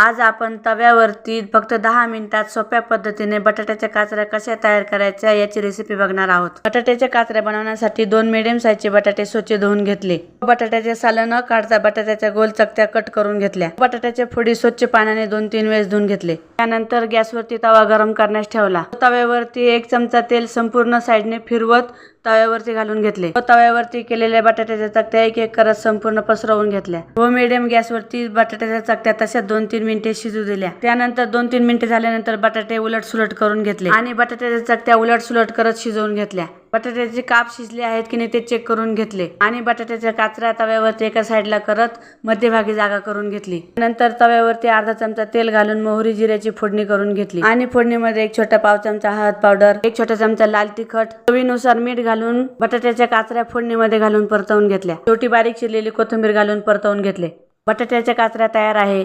आज आपण तव्यावरती फक्त दहा मिनिटात सोप्या पद्धतीने बटाट्याच्या काचऱ्या कशा तयार करायच्या याची रेसिपी बघणार आहोत. बटाट्याच्या काचऱ्या बनवण्यासाठी दोन मिडियम साईजचे बटाटे स्वच्छ धुवून घेतले. बटाट्याचे साल न काढता बटाट्याच्या गोल चकत्या कट करून घेतल्या. बटाट्याच्या फोडी स्वच्छ पाण्याने दोन तीन वेळेस धुवून घेतले. त्यानंतर गॅसवरती तवा गरम करण्यास ठेवला. तव्यावरती एक चमचा तेल संपूर्ण साईडने फिरवत तव्यावरती घालून घेतले. व तव्यावरती केलेल्या बटाट्याच्या चकत्या एक एक करत संपूर्ण पसरवून घेतल्या. व मिडियम गॅसवरती बटाट्याच्या चकत्या तशा दोन तीन मिनिटे शिजू दिल्या. त्यानंतर दोन तीन मिनिटे झाल्यानंतर बटाटे उलट सुलट करून घेतले आणि बटाट्याच्या चकत्या उलट सुलट करत शिजवून घेतल्या. बटाट्याचे काप शिजले आहेत की नाही ते चेक करून घेतले. आणि बटाट्याच्या काचऱ्या तव्यावरती एका साईडला करत मध्यभागी जागा करून घेतली. नंतर तव्यावरती अर्धा चमचा तेल घालून मोहरी जिऱ्याची फोडणी करून घेतली. आणि फोडणीमध्ये एक छोटा पाव चमचा हळद पावडर एक छोटा चमचा लाल तिखट चवीनुसार मीठ घालून बटाट्याच्या काचऱ्या फोडणीमध्ये घालून परतवून घेतल्या. छोटी बारीक शिरलेली कोथिंबीर घालून परतवून घेतले. बटाट्याच्या काचऱ्या तयार आहे.